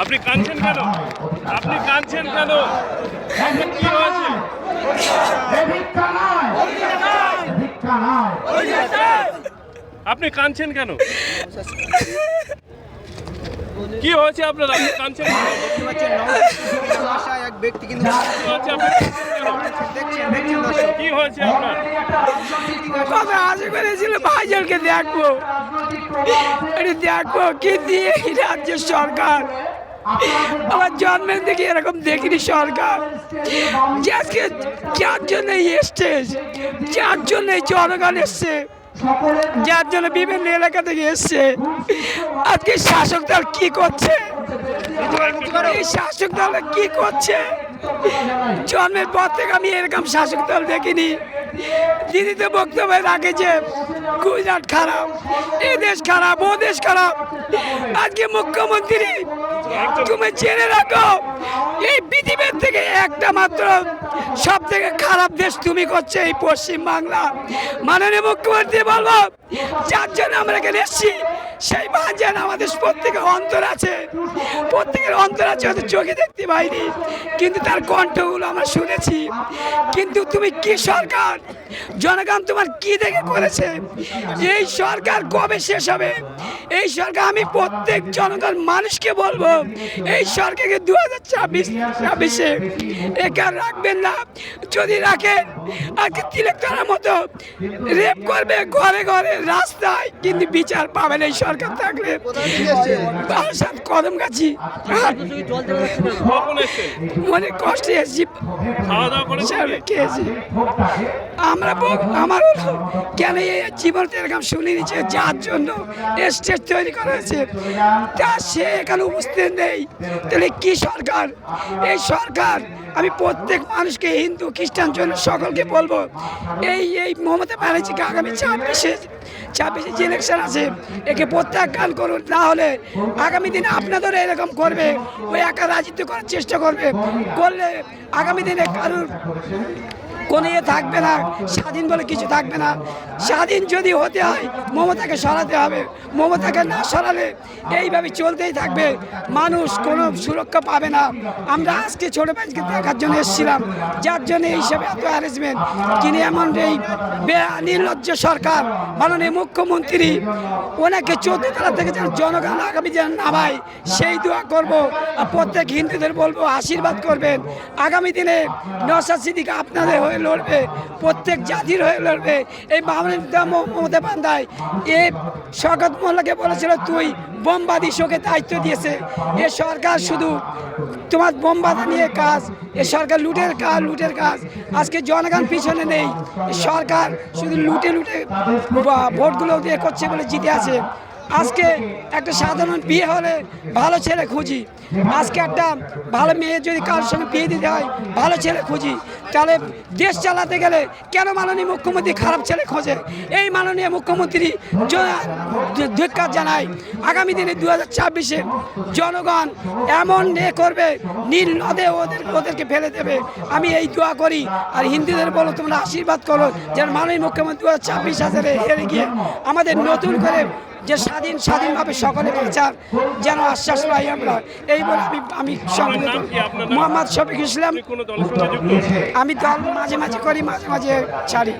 আপনি কাঁদছেন কেন? আপনি কাঁদছেন কেন? আপনি কাঁদছেন কেন? কি হয়েছে আপনার? আপনি কাঁদছেন কেন? ভাষায় এক ব্যক্তি কিন্তু কি হয়েছে আপনার? কবে আশা করেছিল ভাইজানকে দেখব। কি দিয়ে সরকার। আমার জন্মের থেকে এরকম দেখিনি সরকার। যার জন্য স্টেজ যার জন্য জনগণ এসছে। যার জন্য বিভিন্ন এলাকা থেকে এসছে। আজকে শাসক দল কি করছে? শাসক দল কি করছে? জন্মের পর থেকে আমি এরকম শাসক দল দেখিনি। দিদি তো বক্তব্য রাখে যে গুজরাট খারাপ এ দেশ খারাপ, ও দেশ খারাপ। আজকে মুখ্যমন্ত্রী, তুমি জেনে রাখো, এই পৃথিবীর থেকে একটা মাত্র সব থেকে খারাপ দেশ তুমি করছে এই পশ্চিমবাংলা। মাননীয় মুখ্যমন্ত্রী বলব যার জন্য আমরা এখানে এসেছি, সেই বাজার আমাদের প্রত্যেকের অন্তর আছে। প্রত্যেকের অন্তর আছে, হয়তো চোখে দেখতে পাইনি, কিন্তু তার কণ্ঠগুলো আমরা শুনেছি। কিন্তু তুমি কি সরকার? জনগণ তোমার কি দেখে করেছে? এই সরকার কবে শেষ হবে? এই সরকার আমি প্রত্যেক জনগণ মানুষকে বলব, এই সরকারকে দু হাজার ছাব্বিশ, ছাব্বিশে একা রাখবেন না। যদি রাখেন আজকে তিলেকতলার মতো রেপ করবে ঘরে ঘরে। রাস্তায় কিন্তু বিচার পাবেন এই সরকার থাকলে। বারাসাত কদম গাছি। অনেক কষ্টে এসেছি। খেয়েছি আমরা আমার কেন এই জীবনটা এরকম শুনে নিচ্ছে যার জন্য স্টেজ তৈরি করা হয়েছে। তা সে এখানে উপস্থিত নেই। তাহলে কি সরকার? এই সরকার আমি প্রত্যেক মানুষকে, হিন্দু, খ্রিস্টান জন্য সকলকে বলব, এই এই মমতা ব্যানার্জিকে আগামী ছাব্বিশে ছাব্বিশে যে ইলেকশন আছে, একে প্রত্যাখ্যান করুন। না হলে আগামী দিনে আপনাদের এরকম করবে, ওই একা রাজিত্ব করার চেষ্টা করবে, করলে আগামী দিনে কারোর কোনো ইয়ে থাকবে না, স্বাধীন বলে কিছু থাকবে না। স্বাধীন যদি হতে হয়, মমতাকে সরাতে হবে। মমতাকে না সরালে এইভাবে চলতেই থাকবে। মানুষ কোনো সুরক্ষা পাবে না। আমরা আজকে ছোটো ভাইকে দেখার জন্য এসেছিলাম। যার জন্য এই হিসাবে এত অ্যারেঞ্জমেন্ট তিনি এমন এই নির্লজ্জ সরকার, মাননীয় মুখ্যমন্ত্রী। ওনাকে চোদ্দ তলা থেকে যেন জনগণ আগামী যেন নামায় সেই দোয়া করব। প্রত্যেক হিন্দুদের বলব, আশীর্বাদ করবেন। আগামী দিনে নসাদ সিদ্দিকা আপনাদের হয়ে লড়বে, প্রত্যেক জাতির হয়ে লড়বে। এই মামলা মমতা বান্ধায় এ শকত মোল্লাকে বলেছিল, তুই বোমবাদী শোকে দায়িত্ব দিয়েছে। এ সরকার শুধু তোমার বোমবাদা নিয়ে কাজ, এ সরকার লুটের কাজ লুটের কাজ। আজকে জনগণ পিছনে নেই। সরকার শুধু লুটে লুটে ভোটগুলো দিয়ে করছে বলে জিতে আছে। আজকে একটা সাধারণ বিয়ে হলে ভালো ছেলে খুঁজি। আজকে একটা ভালো মেয়ে যদি কারোর সঙ্গে বিয়ে দিতে হয়, ভালো ছেলে খুঁজি। তাহলে দেশ চালাতে গেলে কেন মাননীয় মুখ্যমন্ত্রী খারাপ ছেলে খোঁজে? এই মাননীয় মুখ্যমন্ত্রী ধিক্কার জানায়, আগামী দিনে দু হাজার ছাব্বিশে জনগণ এমন এ করবে, নীল নদে ওদের ওদেরকে ফেলে দেবে। আমি এই দোয়া করি, আর হিন্দুদের বলো, তোমরা আশীর্বাদ করো, যেন মাননীয় মুখ্যমন্ত্রী দু হাজার ছাব্বিশ হাজারে হেরে গিয়ে আমাদের নতুন করে যে স্বাধীন স্বাধীনভাবে সকলে বিচার যেন আশ্বাস পাই আমরা। এই বলে আমি আমি? মোহাম্মদ শফিক ইসলাম। আপনি কোনো দলের সঙ্গে যুক্ত আমি দল মাঝে মাঝে করি মাঝে মাঝে ছাড়ি।